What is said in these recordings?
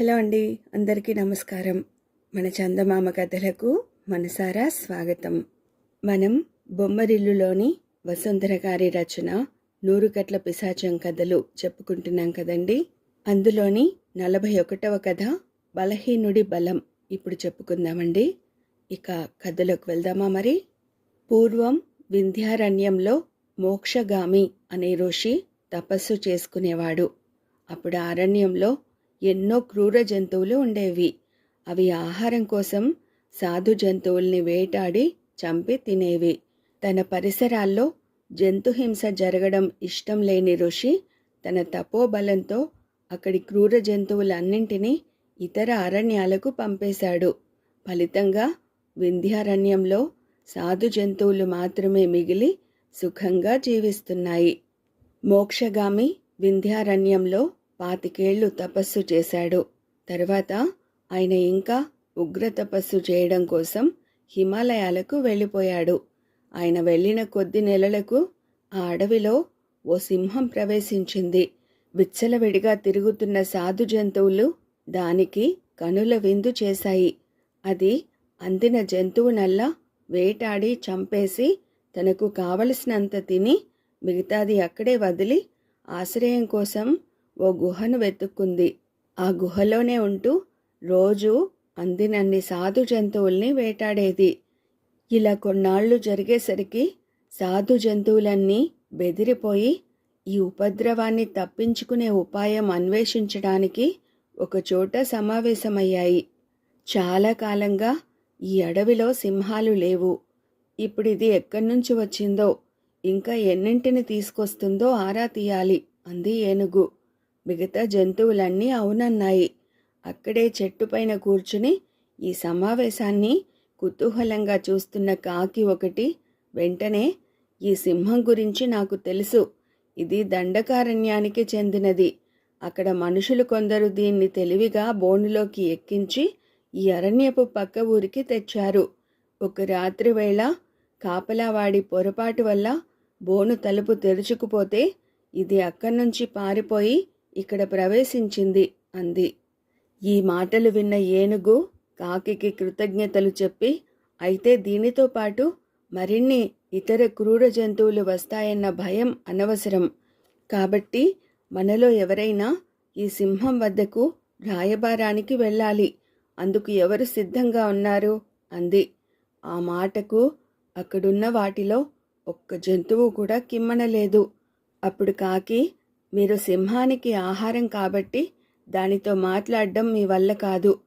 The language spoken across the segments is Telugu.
హలో అండి అందరికీ నమస్కారం. మన చందమామ కథలకు మనసారా స్వాగతం. మనం బొమ్మరిల్లులోని వసుంధర గారి రచన నూరుకట్ల పిశాచం కథలు చెప్పుకుంటున్నాం కదండి. అందులోని నలభై ఒకటవ కథ బలహీనుడి బలం ఇప్పుడు చెప్పుకుందామండి. ఇక కథలోకి వెళ్దామా మరి? పూర్వం వింధ్యారణ్యంలో మోక్షగామి అనే ఋషి తపస్సు చేసుకునేవాడు. అప్పుడు అరణ్యంలో ఎన్నో క్రూర జంతువులు ఉండేవి. అవి ఆహారం కోసం సాధు జంతువుల్ని వేటాడి చంపి తినేవి. తన పరిసరాల్లో జంతుహింస జరగడం ఇష్టం లేని ఋషి తన తపోబలంతో అక్కడి క్రూర జంతువులన్నింటినీ ఇతర అరణ్యాలకు పంపేశాడు. ఫలితంగా వింధ్యారణ్యంలో సాధు జంతువులు మాత్రమే మిగిలి సుఖంగా జీవిస్తున్నాయి. మోక్షగామి వింధ్యారణ్యంలో పాతికేళ్ళు తపస్సు చేశాడు. తర్వాత ఆయన ఇంకా ఉగ్ర తపస్సు చేయడం కోసం హిమాలయాలకు వెళ్ళిపోయాడు. ఆయన వెళ్ళిన కొద్ది నెలలకు ఆ అడవిలో ఓ సింహం ప్రవేశించింది. విచ్చలవిడిగా తిరుగుతున్న సాధు జంతువులు దానికి కనుల విందు చేశాయి. అది అందిన జంతువునల్లా వేటాడి చంపేసి తనకు కావలసినంత తిని మిగతాది అక్కడే వదిలి ఆశ్రయం కోసం ఓ గుహను వెతుక్కుంది. ఆ గుహలోనే ఉంటూ రోజు అందినన్ని సాధు జంతువుల్ని వేటాడేది. ఇలా కొన్నాళ్ళు జరిగేసరికి సాధు జంతువులన్నీ బెదిరిపోయి ఈ ఉపద్రవాన్ని తప్పించుకునే ఉపాయం అన్వేషించడానికి ఒకచోట సమావేశమయ్యాయి. చాలా కాలంగా ఈ అడవిలో సింహాలు లేవు. ఇప్పుడు ఇది ఎక్కడి నుంచి వచ్చిందో ఇంకా ఎన్నింటిని తీసుకొస్తుందో ఆరా తీయాలి అంది ఏనుగు. మిగతా జంతువులన్నీ అవునన్నాయి. అక్కడే చెట్టుపైన కూర్చుని ఈ సమావేశాన్ని కుతూహలంగా చూస్తున్న కాకి ఒకటి వెంటనే ఈ సింహం గురించి నాకు తెలుసు. ఇది దండకారణ్యానికి చెందినది. అక్కడ మనుషులు కొందరు దీన్ని తెలివిగా బోనులోకి ఎక్కించి ఈ అరణ్యపు పక్క ఊరికి తెచ్చారు. ఒక రాత్రి వేళ కాపలావాడి పొరపాటు వల్ల బోను తలుపు తెరుచుకుపోతే ఇది అక్కడి నుంచి పారిపోయి ఇక్కడ ప్రవేశించింది అంది. ఈ మాటలు విన్న ఏనుగు కాకికి కృతజ్ఞతలు చెప్పి అయితే దీనితో పాటు మరిన్ని ఇతర క్రూర జంతువులు వస్తాయన్న భయం అనవసరం. కాబట్టి మనలో ఎవరైనా ఈ సింహం వద్దకు రాయబారానికి వెళ్ళాలి. అందుకు ఎవరు సిద్ధంగా ఉన్నారు? అంది. ఆ మాటకు అక్కడున్న వాటిలో ఒక్క జంతువు కూడా కిమ్మనలేదు. అప్పుడు కాకి మీరు సింహానికి ఆహారం కాబట్టి దానితో మాట్లాడడం మీ వల్ల కాదు.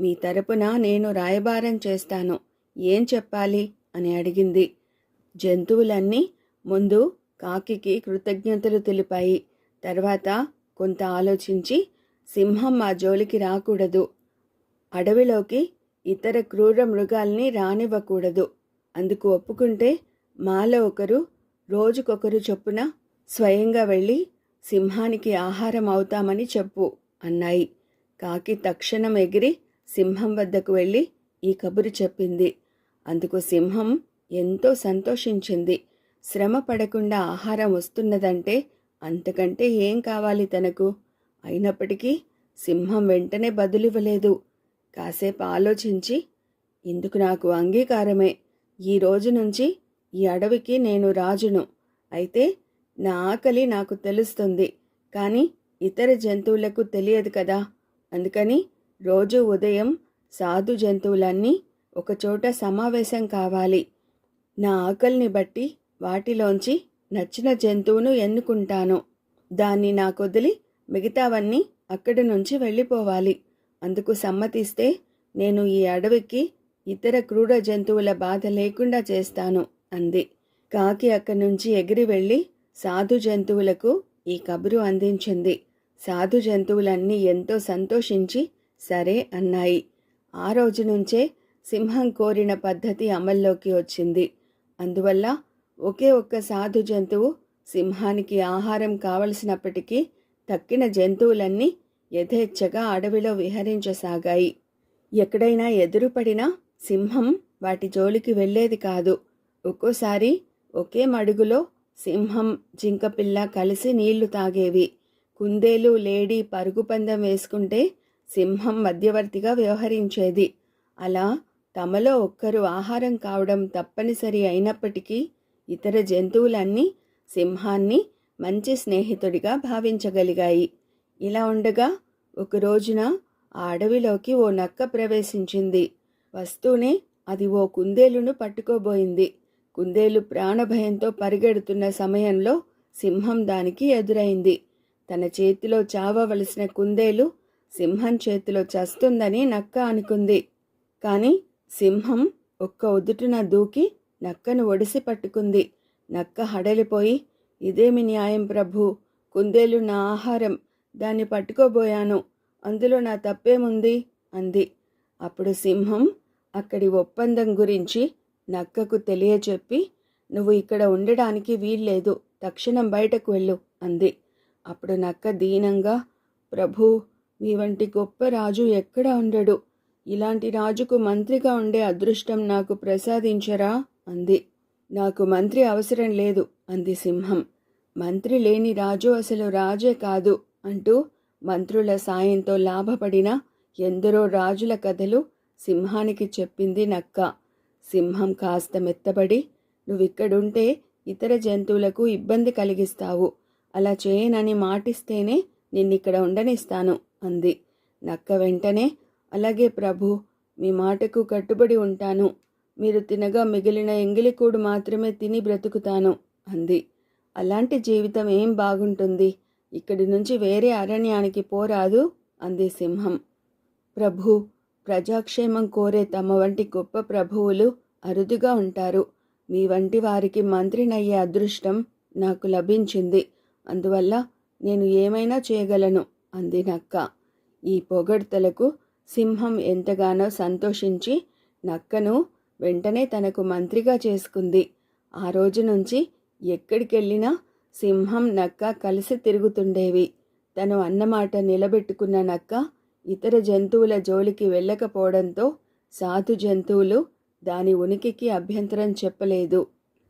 మీ తరపున నేను రాయబారం చేస్తాను. ఏం చెప్పాలి? అని అడిగింది. జంతువులన్నీ ముందు కాకికి కృతజ్ఞతలు తెలిపాయి. తర్వాత కొంత ఆలోచించి సింహం మా జోలికి రాకూడదు. అడవిలోకి ఇతర క్రూర మృగాల్ని రానివ్వకూడదు. అందుకు ఒప్పుకుంటే మాలో ఒకరు రోజుకొకరు చొప్పున స్వయంగా వెళ్ళి సింహానికి ఆహారం అవుతామని చెప్పు అన్నాయి. కాకి తక్షణం ఎగిరి సింహం వద్దకు వెళ్ళి ఈ కబురు చెప్పింది. అందుకు సింహం ఎంతో సంతోషించింది. శ్రమ పడకుండా ఆహారం వస్తున్నదంటే అంతకంటే ఏం కావాలి తనకు? అయినప్పటికీ సింహం వెంటనే బదులివ్వలేదు. కాసేపు ఆలోచించి ఇందుకు నాకు అంగీకారమే. ఈ రోజు నుంచి ఈ అడవికి నేను రాజును. అయితే నా ఆకలి నాకు తెలుస్తుంది కానీ ఇతర జంతువులకు తెలియదు కదా. అందుకని రోజు ఉదయం సాధు జంతువులన్నీ ఒకచోట సమావేశం కావాలి. నా ఆకలిని బట్టి వాటిలోంచి నచ్చిన జంతువును ఎన్నుకుంటాను. దాన్ని నాకొదిలి మిగతావన్నీ అక్కడి నుంచి వెళ్ళిపోవాలి. అందుకు సమ్మతిస్తే నేను ఈ అడవికి ఇతర క్రూర జంతువుల బాధ లేకుండా చేస్తాను అంది. కాకి అక్కడి నుంచి ఎగిరి వెళ్ళి సాధు జంతువులకు ఈ కబురు అందించింది. సాధు జంతువులన్నీ ఎంతో సంతోషించి సరే అన్నాయి. ఆ రోజు నుంచే సింహం కోరిన పద్ధతి అమల్లోకి వచ్చింది. అందువల్ల ఒకే ఒక్క సాధు జంతువు సింహానికి ఆహారం కావలసినప్పటికీ తక్కిన జంతువులన్నీ యథేచ్ఛగా అడవిలో విహరించసాగాయి. ఎక్కడైనా ఎదురుపడినా సింహం వాటి జోలికి వెళ్ళేది కాదు. ఒక్కోసారి ఒకే మడుగులో సింహం జింకపిల్ల కలిసి నీళ్ళు తాగేవి. కుందేలు లేడీ పరుగు పందెం వేసుకుంటే సింహం మధ్యవర్తిగా వ్యవహరించేది. అలా తమలో ఒక్కరు ఆహారం కావడం తప్పనిసరి అయినప్పటికీ ఇతర జంతువులన్నీ సింహాన్ని మంచి స్నేహితుడిగా భావించగలిగాయి. ఇలా ఉండగా ఒక రోజున ఆ అడవిలోకి ఓ నక్క ప్రవేశించింది. వస్తూనే అది ఓ కుందేలును పట్టుకోబోయింది. కుందేలు ప్రాణభయంతో పరిగెడుతున్న సమయంలో సింహం దానికి ఎదురైంది. తన చేతిలో చావవలసిన కుందేలు సింహం చేతిలో చస్తుందని నక్క అనుకుంది. కానీ సింహం ఒక్క ఉదుటున దూకి నక్కను ఒడిసి పట్టుకుంది. నక్క హడలిపోయి ఇదేమి న్యాయం ప్రభు? కుందేలు నా ఆహారం. దాన్ని పట్టుకోబోయాను. అందులో నా తప్పేముంది? అంది. అప్పుడు సింహం అక్కడి ఒప్పందం గురించి నక్కకు తెలియచెప్పి నువ్వు ఇక్కడ ఉండడానికి వీల్లేదు తక్షణం బయటకు వెళ్ళు అంది. అప్పుడు నక్క దీనంగా ప్రభూ మీ వంటి గొప్ప రాజు ఎక్కడ ఉండడు? ఇలాంటి రాజుకు మంత్రిగా ఉండే అదృష్టం నాకు ప్రసాదించరా? అంది. నాకు మంత్రి అవసరం లేదు అంది సింహం. మంత్రి లేని రాజు అసలు రాజే కాదు అంటూ మంత్రుల సాయంతో లాభపడిన ఎందరో రాజుల కథలు సింహానికి చెప్పింది నక్క. సింహం కాస్త మెత్తబడి నువ్విక్కడుంటే ఇతర జంతువులకు ఇబ్బంది కలిగిస్తావు. అలా చేయనని మాటిస్తేనే నిన్నిక్కడ ఉండనిస్తాను అంది. నక్క వెంటనే అలాగే ప్రభు మీ మాటకు కట్టుబడి ఉంటాను. మీరు తినగా మిగిలిన ఎంగిలికూడు మాత్రమే తిని బ్రతుకుతాను అంది. అలాంటి జీవితం ఏం బాగుంటుంది? ఇక్కడి నుంచి వేరే అరణ్యానికి పోరాదు అంది సింహం. ప్రభు ప్రజాక్షేమం కోరే తమ వంటి గొప్ప ప్రభువులు అరుదుగా ఉంటారు. మీ వంటి వారికి మంత్రినయ్యే అదృష్టం నాకు లభించింది. అందువల్ల నేను ఏమైనా చేయగలను? అంది నక్క. ఈ పొగడ్తలకు సింహం ఎంతగానో సంతోషించి నక్కను వెంటనే తనకు మంత్రిగా చేసుకుంది. ఆ రోజు నుంచి ఎక్కడికెళ్ళినా సింహం నక్క కలిసి తిరుగుతుండేవి. తను అన్నమాట నిలబెట్టుకున్న నక్క ఇతర జంతువుల జోలికి వెళ్ళకపోవడంతో సాధు జంతువులు దాని ఉనికికి అభ్యంతరం చెప్పలేదు.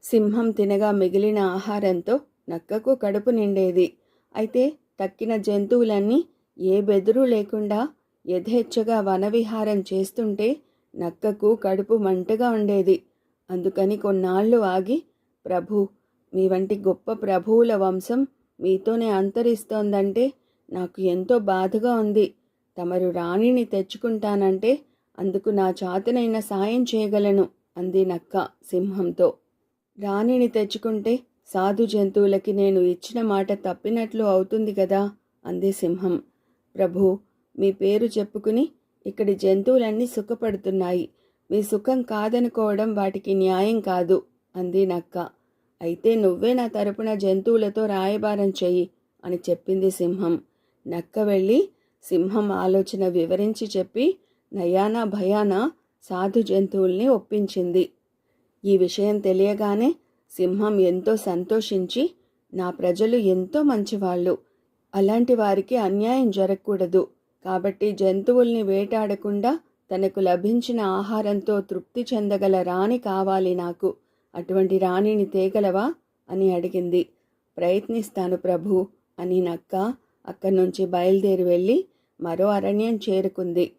సింహం తినగా మిగిలిన ఆహారంతో నక్కకు కడుపు నిండేది. అయితే తక్కిన జంతువులన్నీ ఏ బెదురు లేకుండా యథేచ్ఛగా వనవిహారం చేస్తుంటే నక్కకు కడుపు మంటగా ఉండేది. అందుకని కొన్నాళ్ళు ఆగి ప్రభు మీ వంటి గొప్ప ప్రభువుల వంశం మీతోనే అంతరిస్తోందంటే నాకు ఎంతో బాధగా ఉంది. తమరు రాణిని తెచ్చుకుంటానంటే అందుకు నా చాతనైన సాయం చేయగలను అంది నక్క సింహంతో. రాణిని తెచ్చుకుంటే సాధు జంతువులకి నేను ఇచ్చిన మాట తప్పినట్లు అవుతుంది కదా అంది సింహం. ప్రభు మీ పేరు చెప్పుకుని ఇక్కడి జంతువులన్నీ సుఖపడుతున్నాయి. మీ సుఖం కాదనుకోవడం వాటికి న్యాయం కాదు అంది నక్క. అయితే నువ్వే నా తరపున జంతువులతో రాయబారం చెయ్యి అని చెప్పింది సింహం. నక్క వెళ్ళి సింహం ఆలోచన వివరించి చెప్పి నయానా భయాన సాధు జంతువుల్ని ఒప్పించింది. ఈ విషయం తెలియగానే సింహం ఎంతో సంతోషించి నా ప్రజలు ఎంతో మంచివాళ్ళు. అలాంటి వారికి అన్యాయం జరగకూడదు. కాబట్టి జంతువుల్ని వేటాడకుండా తనకు లభించిన ఆహారంతో తృప్తి చెందగల రాణి కావాలి నాకు. అటువంటి రాణిని తేగలవా? అని అడిగింది. ప్రయత్నిస్తాను ప్రభు అని నక్క అక్కడి నుంచి బయలుదేరి వెళ్ళి మరో అరణ్యం చేరుకుంది.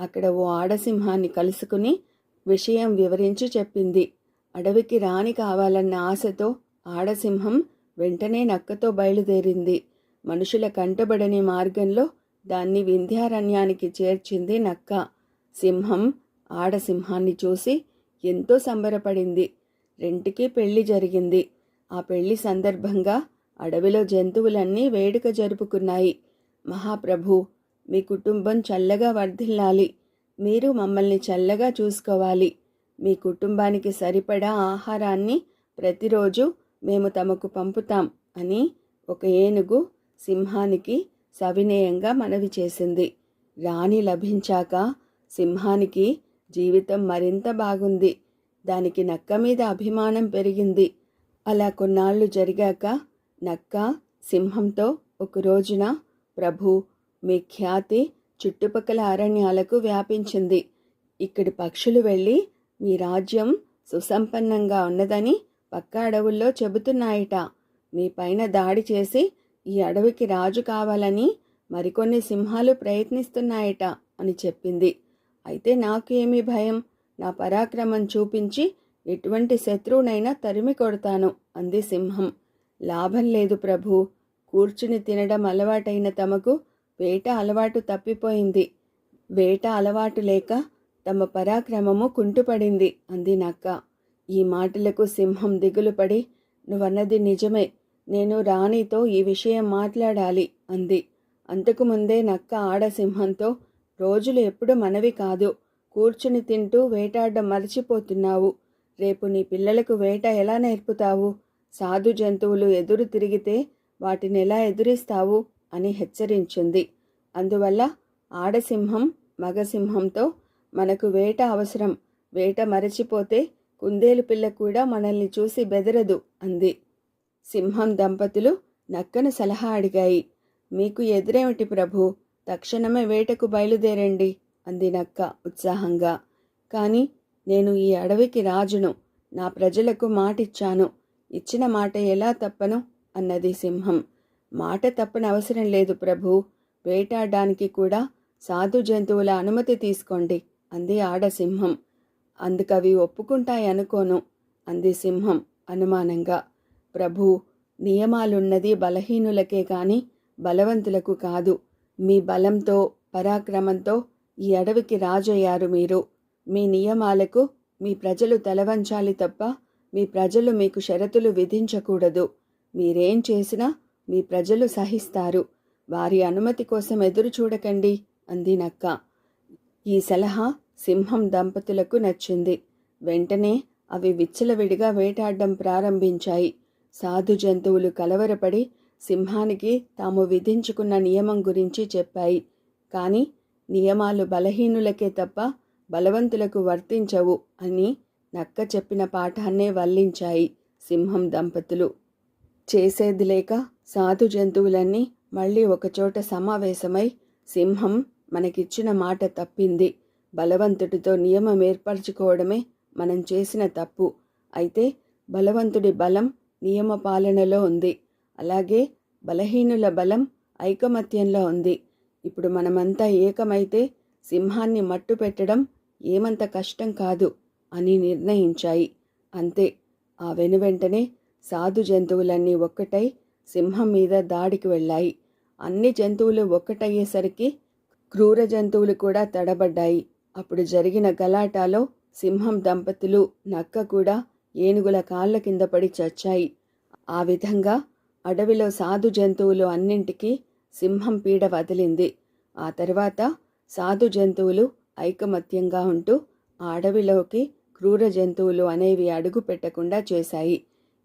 అక్కడ ఓ ఆడసింహాన్ని కలుసుకుని విషయం వివరించి చెప్పింది. అడవికి రాణి కావాలన్న ఆశతో ఆడసింహం వెంటనే నక్కతో బయలుదేరింది. మనుషుల కంటబడని మార్గంలో దాన్ని వింధ్యారణ్యానికి చేర్చింది నక్క. సింహం ఆడసింహాన్ని చూసి ఎంతో సంబరపడింది. రెంటికి పెళ్ళి జరిగింది. ఆ పెళ్ళి సందర్భంగా అడవిలో జంతువులన్నీ వేడుక జరుపుకున్నాయి. మహాప్రభు మీ కుటుంబం చల్లగా వర్ధిల్లాలి. మీరు మమ్మల్ని చల్లగా చూసుకోవాలి. మీ కుటుంబానికి సరిపడా ఆహారాన్ని ప్రతిరోజు మేము తమకు పంపుతాం అని ఒక ఏనుగు సింహానికి సవినయంగా మనవి చేసింది. రాణి లభించాక సింహానికి జీవితం మరింత బాగుంది. దానికి నక్క మీద అభిమానం పెరిగింది. అలా కొన్నాళ్ళు జరిగాక నక్క సింహంతో ఒక రోజున ప్రభు మీ ఖ్యాతి చుట్టుపక్కల అరణ్యాలకు వ్యాపించింది. ఇక్కడి పక్షులు వెళ్ళి మీ రాజ్యం సుసంపన్నంగా ఉన్నదని పక్క అడవుల్లో చెబుతున్నాయిట. మీ పైన దాడి చేసి ఈ అడవికి రాజు కావాలని మరికొన్ని సింహాలు ప్రయత్నిస్తున్నాయట అని చెప్పింది. అయితే నాకు ఏమీ భయం. నా పరాక్రమం చూపించి ఎటువంటి శత్రువునైనా తరిమి కొడతాను అంది సింహం. లాభం లేదు ప్రభు. కూర్చుని తినడం అలవాటైన తమకు వేట అలవాటు తప్పిపోయింది. వేట అలవాటు లేక తమ పరాక్రమము కుంటుపడింది అంది నక్క ఈ మాటలకు సింహం దిగులుపడి నువ్వన్నది నిజమే నేను రాణితో ఈ విషయం మాట్లాడాలి అంది. అంతకుముందే నక్క ఆడసింహంతో రోజులు ఎప్పుడు మనవి కాదు కూర్చుని తింటూ వేటాడడం మర్చిపోతున్నావు. రేపు నీ పిల్లలకు వేట ఎలా నేర్పుతావు? సాధు జంతువులు ఎదురు తిరిగితే వాటిని ఎలా ఎదురిస్తావు? అని హెచ్చరించింది. అందువల్ల ఆడసింహం మగసింహంతో మనకు వేట అవసరం. వేట మరచిపోతే కుందేలు పిల్ల కూడా మనల్ని చూసి బెదరదు అంది. సింహం దంపతులు నక్కను సలహా అడిగాయి. మీకు ఎదురేమిటి ప్రభు? తక్షణమే వేటకు బయలుదేరండి అంది నక్క ఉత్సాహంగా. కానీ నేను ఈ అడవికి రాజును నా ప్రజలకు మాటిచ్చాను. ఇచ్చిన మాట ఎలా తప్పను? అన్నది సింహం. మాట తప్పని అవసరం లేదు ప్రభు. వేటాడడానికి కూడా సాధు జంతువుల అనుమతి తీసుకోండి అంది ఆడసింహం అందుకవి ఒప్పుకుంటాయనుకోను అంది సింహం అనుమానంగా. ప్రభు నియమాలున్నది బలహీనులకే కాని బలవంతులకు కాదు. మీ బలంతో పరాక్రమంతో ఈ అడవికి రాజయ్యారు మీరు. మీ నియమాలకు మీ ప్రజలు తలవంచాలి తప్ప మీ ప్రజలు మీకు షరతులు విధించకూడదు. మీరేం చేసినా మీ ప్రజలు సహిస్తారు. వారి అనుమతి కోసం ఎదురు చూడకండి అంది నక్క. ఈ సలహా సింహం దంపతులకు నచ్చింది. వెంటనే అవి విచ్చలవిడిగా వేటాడడం ప్రారంభించాయి. సాధు జంతువులు కలవరపడి సింహానికి తాము విధించుకున్న నియమం గురించి చెప్పాయి. కానీ నియమాలు బలహీనులకే తప్ప బలవంతులకు వర్తించవు అని నక్క చెప్పిన పాఠాన్నే వల్లించాయి సింహం దంపతులు. చేసేది లేక సాధు జంతువులన్నీ మళ్ళీ ఒకచోట సమావేశమై సింహం మనకిచ్చిన మాట తప్పింది. బలవంతుడితో నియమం ఏర్పరచుకోవడమే మనం చేసిన తప్పు. అయితే బలవంతుడి బలం నియమ పాలనలో ఉంది. అలాగే బలహీనుల బలం ఐకమత్యంలో ఉంది. ఇప్పుడు మనమంతా ఏకమైతే సింహాన్ని మట్టు పెట్టడం ఏమంత కష్టం కాదు అని నిర్ణయించాయి. అంతే. ఆ వెనువెంటనే సాధు జంతువులన్నీ ఒక్కటై సింహం మీద దాడికి వెళ్ళాయి. అన్ని జంతువులు ఒక్కటయ్యేసరికి క్రూర జంతువులు కూడా తడబడ్డాయి. అప్పుడు జరిగిన గలాటాలో సింహం దంపతులు నక్క కూడా ఏనుగుల కాళ్ళ కింద పడి చచ్చాయి. ఆ విధంగా అడవిలో సాధు జంతువులు అన్నింటికీ సింహం పీడ వదిలింది. ఆ తర్వాత సాధు జంతువులు ఐకమత్యంగా ఉంటూ ఆ అడవిలోకి క్రూర జంతువులు అనేవి అడుగు పెట్టకుండా చేశాయి.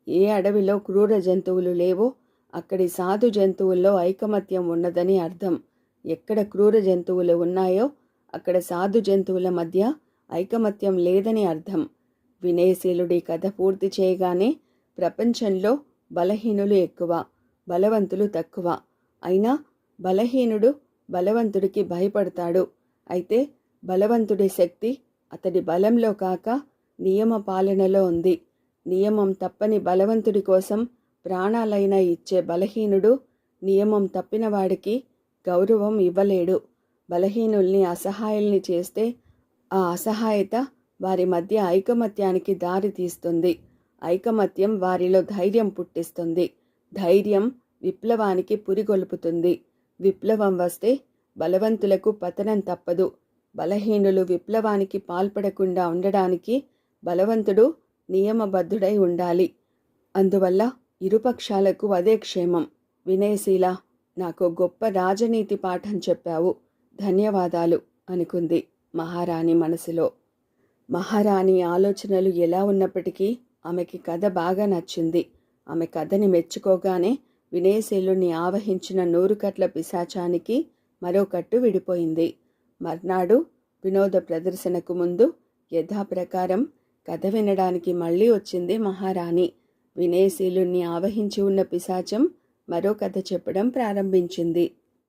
ఏ అడవిలో క్రూర జంతువులు లేవో అక్కడి సాధు జంతువుల్లో ఐకమత్యం ఉన్నదని అర్థం. ఎక్కడ క్రూర జంతువులు ఉన్నాయో అక్కడ సాధు జంతువుల మధ్య ఐకమత్యం లేదని అర్థం. వినయశీలుడి కథ పూర్తి చేయగానే ప్రపంచంలో బలహీనులు ఎక్కువ బలవంతులు తక్కువ. అయినా బలహీనుడు బలవంతుడికి భయపడతాడు. అయితే బలవంతుడి శక్తి అతడి బలంలో కాక నియమ పాలనలో ఉంది. నియమం తప్పని బలవంతుడి కోసం ప్రాణాలైనా ఇచ్చే బలహీనుడు నియమం తప్పిన వాడికి గౌరవం ఇవ్వలేడు. బలహీనుల్ని అసహాయుల్ని చేస్తే ఆ అసహాయత వారి మధ్య ఐకమత్యానికి దారి తీస్తుంది. ఐకమత్యం వారిలో ధైర్యం పుట్టిస్తుంది. ధైర్యం విప్లవానికి పురిగొల్పుతుంది. విప్లవం వస్తే బలవంతులకు పతనం తప్పదు. బలహీనులు విప్లవానికి పాల్పడకుండా ఉండడానికి బలవంతుడు నియమబద్ధుడై ఉండాలి. అందువల్ల ఇరుపక్షాలకు అదే క్షేమం. వినయశీల నాకు గొప్ప రాజనీతి పాఠం చెప్పావు. ధన్యవాదాలు అనుకుంది మహారాణి మనసులో. మహారాణి ఆలోచనలు ఎలా ఉన్నప్పటికీ ఆమెకి కథ బాగా నచ్చింది. ఆమె కథని మెచ్చుకోగానే వినయశీలుని ఆవహించిన నూరుకట్ల పిశాచానికి మరో కట్టు విడిపోయింది. మర్నాడు వినోద ప్రదర్శనకు ముందు యథాప్రకారం కథ వినడానికి మళ్ళీ వచ్చింది మహారాణి. వినయశీలుణ్ణి ఆవహించి ఉన్న పిశాచం మరో కథ చెప్పడం ప్రారంభించింది.